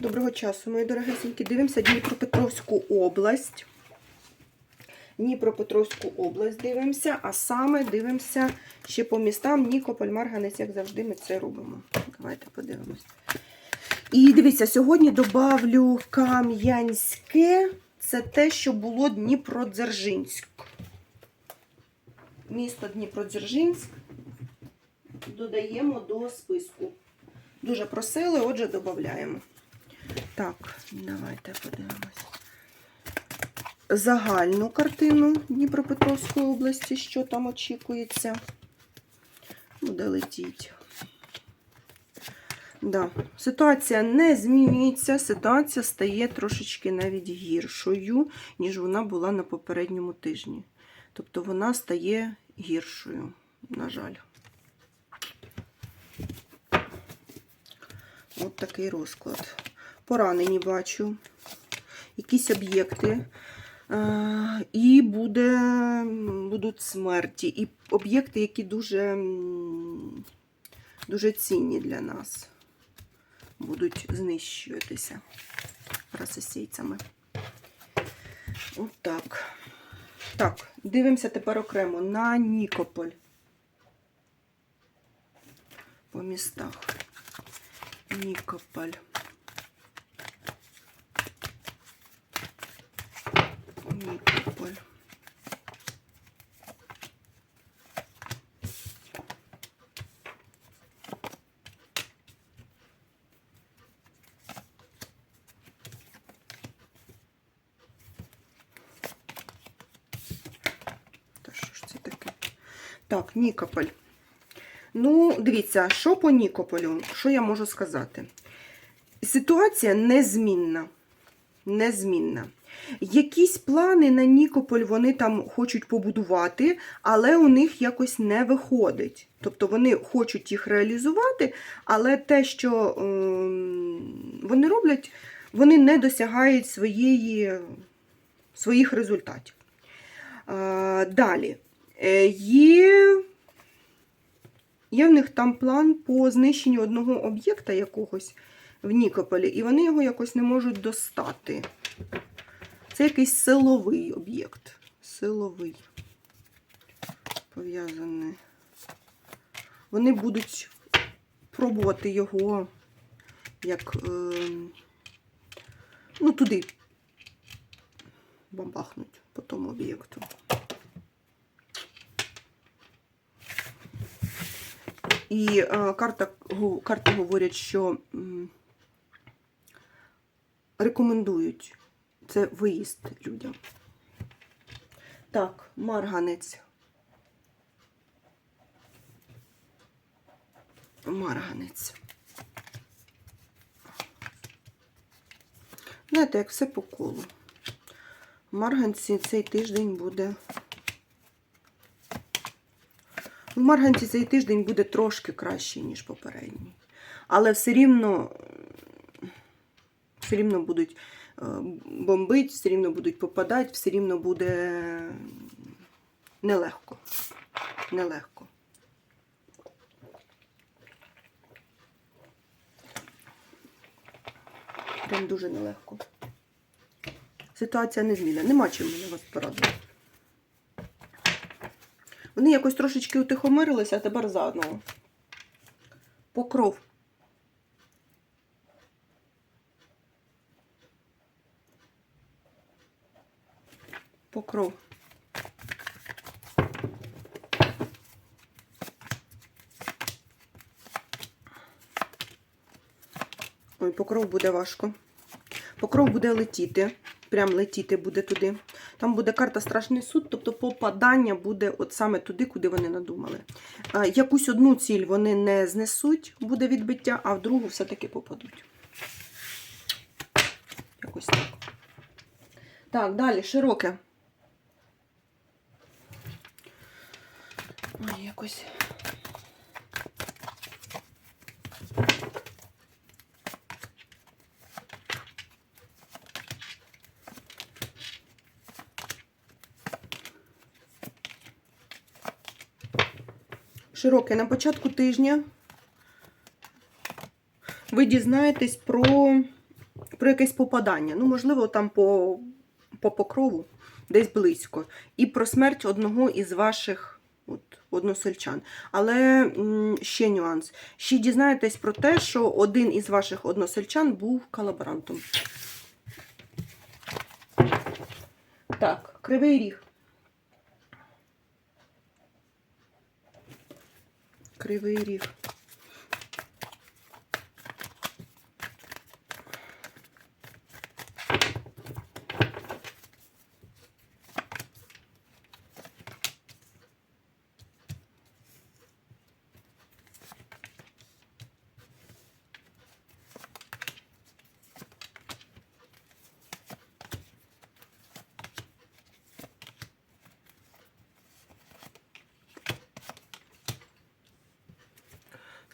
Доброго часу, мої дорогесенькі. Дивимося Дніпропетровську область. Дніпропетровську область дивимося, а саме дивимося ще по містам Нікополь, Марганець, як завжди, ми це робимо. Давайте подивимось. І дивіться, сьогодні добавлю Кам'янське. Це те, що було Дніпродзержинськ. Місто Дніпродзержинськ додаємо до списку. Дуже просили, отже, додаємо. Так, давайте подивимось. Загальну картину Дніпропетровської області, що там очікується. Буде летіть. Да. Ситуація не змінюється, ситуація стає трошечки навіть гіршою, ніж вона була на попередньому тижні. Тобто вона стає гіршою, на жаль. От такий розклад. Поранені бачу, якісь об'єкти. Е, І буде, будуть смерті. І об'єкти, які дуже, дуже цінні для нас, будуть знищуватися расосійцями. От так. Дивимося тепер окремо на Нікополь. По містах. Нікополь. Та що ж це таке? Так, Нікополь. Ну, дивіться, що по Нікополю, що я можу сказати? Ситуація незмінна. Незмінна. Якісь плани на Нікополь вони там хочуть побудувати, але у них якось не виходить. Тобто вони хочуть їх реалізувати, але те, що ем, вони роблять, вони не досягають своєї, своїх результатів. Е, Далі. Е, Є Є в них там план по знищенню одного об'єкта якогось в Нікополі, і вони його якось не можуть достати. Це якийсь силовий об'єкт. Силовий. Пов'язаний. Вони будуть пробувати його як е, ну, туди бамбахнуть по тому об'єкту. І е, карта, карти говорять, що рекомендують це виїзд людям. Так, марганець. Марганець. Знаєте, як все по колу. В Марганці цей тиждень буде. В Марганці цей тиждень буде трошки кращий, ніж попередній. Але все рівно, все рівно будуть е, бомбити, все рівно будуть попадати, все рівно буде нелегко. Нелегко. Прям дуже нелегко. Ситуація незмінна. Нема чим мене вас порадувати. Вони якось трошечки утихомирилися, а тепер заново. Покров. Покров. Ой, покров буде важко. Покров буде летіти. Прям летіти буде туди. Там буде карта Страшний суд, тобто попадання буде от саме туди, куди вони надумали. Якусь одну ціль вони не знесуть, буде відбиття, а в другу все-таки попадуть. Якось так. Так, далі, широке. Ой, якось. Широке. На початку тижня ви дізнаєтесь про про якесь попадання. Ну, можливо, там по, по покрову, десь близько. І про смерть одного із ваших от, односельчан. Але ще нюанс. Ще дізнаєтесь про те, що один із ваших односельчан був колаборантом. Так, кривий ріг. Кривий ріг.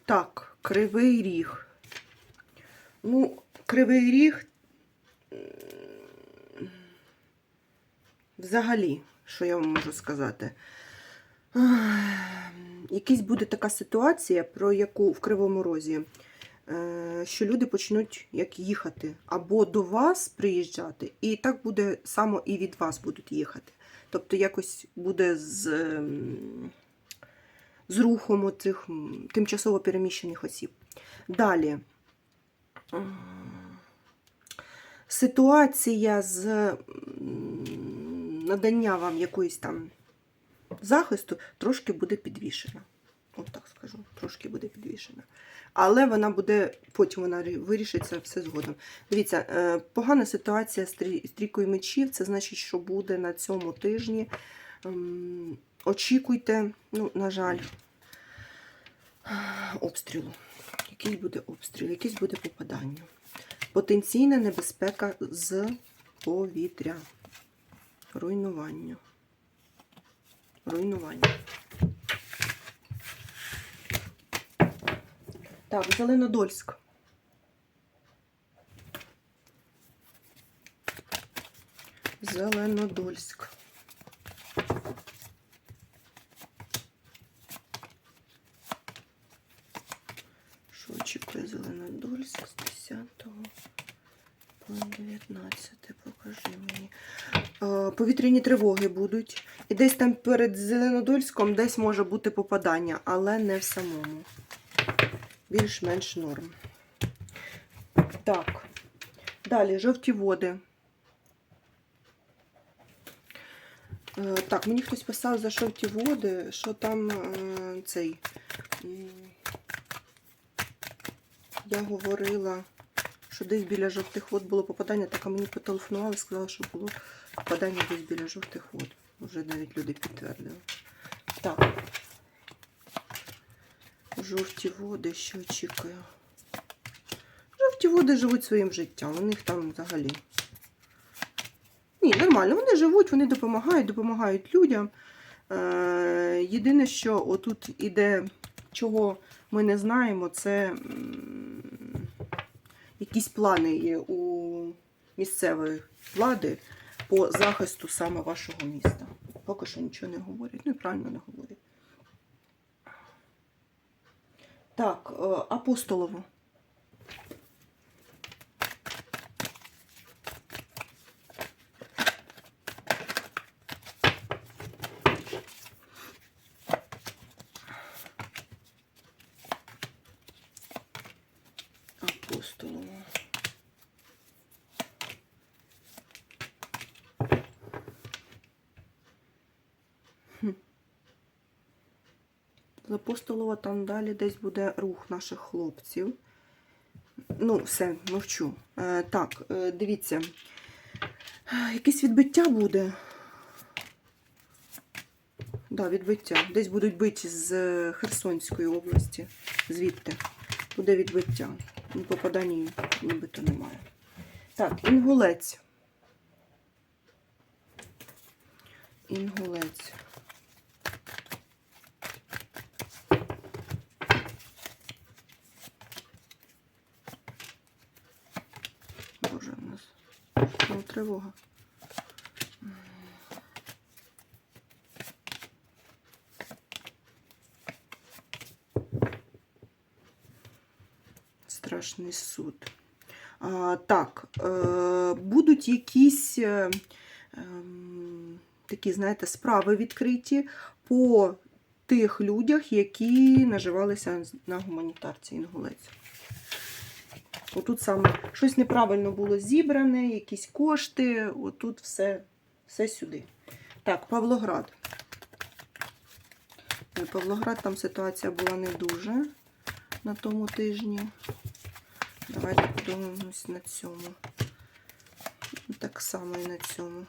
Так, кривий ріг. Ну, кривий ріг. Взагалі, що я вам можу сказати? Якась буде така ситуація, про яку в Кривому Розі, е, що люди почнуть як їхати або до вас приїжджати, і так буде само і від вас будуть їхати. Тобто якось буде з. Ем, з рухом цих тимчасово переміщених осіб. Далі. Ситуація з надання вам якоїсь там захисту трошки буде підвішена. От так скажу, трошки буде підвішена. Але вона буде, потім вона вирішиться все згодом. Дивіться, е, погана ситуація з трійкою мечів, це значить, що буде на цьому тижні. Очікуйте, ну, на жаль, обстрілу. Якийсь буде обстріл, якесь буде попадання. Потенційна небезпека з повітря. Руйнування. Руйнування. Так, Зеленодольськ. Зеленодольськ. Що очікує Зеленодольськ з 10 по 19, покажи мені. Повітряні тривоги будуть. І десь там перед Зеленодольськом десь може бути попадання, але не в самому. Більш-менш норм. Так. Далі жовті води. Е, Так, мені хтось писав за жовті води, що там е, цей. Я говорила, що десь біля жовтих вод було попадання, так а мені потелефонували, сказали, що було попадання десь біля жовтих вод. Вже навіть люди підтвердили. Так. Жовті води, що очікую. Жовті води живуть своїм життям. У них там взагалі. Ні, нормально, вони живуть, вони допомагають, допомагають людям. Е, єдине, що отут іде, чого ми не знаємо, це якісь плани є у місцевої влади по захисту саме вашого міста. Поки що нічого не говорять. Ну і правильно не говорять. Так, е, апостолово. Апостолово. Хм. З Апостолова там далі десь буде рух наших хлопців. Ну, все, мовчу. Е, так, е, дивіться. Якесь відбиття буде. Да, відбиття. Десь будуть биті з е, Херсонської області. Звідти. Буде відбиття. Ну, Попадань нібито немає. Так, інгулець. Інгулець. Боже, у нас ну, тривога. Страшний суд. А, так, е, будуть якісь е, ем, такі, знаєте, справи відкриті по тих людях, які наживалися на гуманітарці інгулець. Отут саме щось неправильно було зібране, якісь кошти, отут все, все сюди. Так, Павлоград. Павлоград, там ситуація була не дуже на тому тижні. Давайте подивимось на цьому. Так само і на цьому.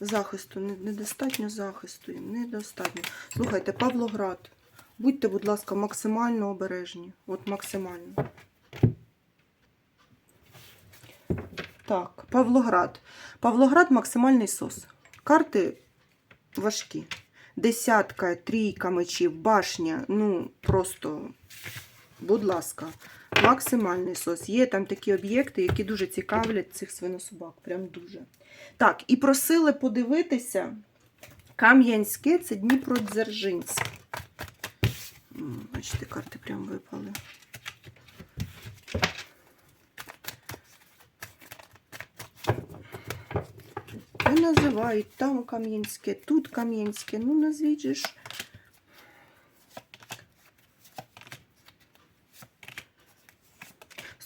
Захисту, недостатньо захисту, їм, недостатньо. Слухайте, Павлоград, будьте, будь ласка, максимально обережні. От максимально. Так, Павлоград. Павлоград максимальний сос. Карти важкі. Десятка, трійка мечів, башня. Ну, просто, будь ласка, максимальний сос. Є там такі об'єкти, які дуже цікавлять цих свинособак. Прям дуже. Так, і просили подивитися. Кам'янське це Дніпродзержинськ. Бачите, карти прям випали. Не називають там Кам'янське, тут Кам'янське. Ну, назвіть же ж.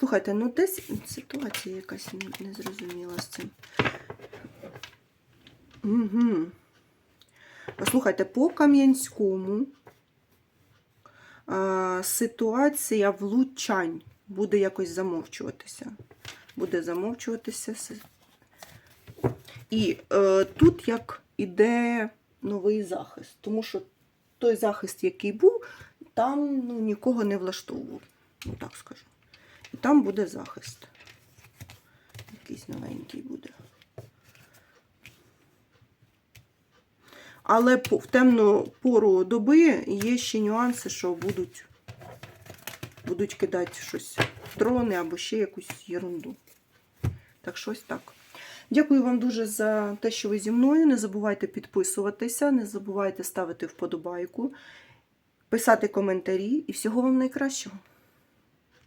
Слухайте, ну десь ситуація якась незрозуміла з цим. Угу. Слухайте, по Кам'янському ситуація влучань буде якось замовчуватися. Буде замовчуватися. І е, тут як іде новий захист, тому що той захист, який був, там ну, нікого не влаштовував. Ну так скажу. І там буде захист. Якийсь новенький буде. Але в темну пору доби є ще нюанси, що будуть, будуть кидати щось, дрони або ще якусь ерунду. Так, щось так. Дякую вам дуже за те, що ви зі мною. Не забувайте підписуватися, не забувайте ставити вподобайку, писати коментарі і всього вам найкращого.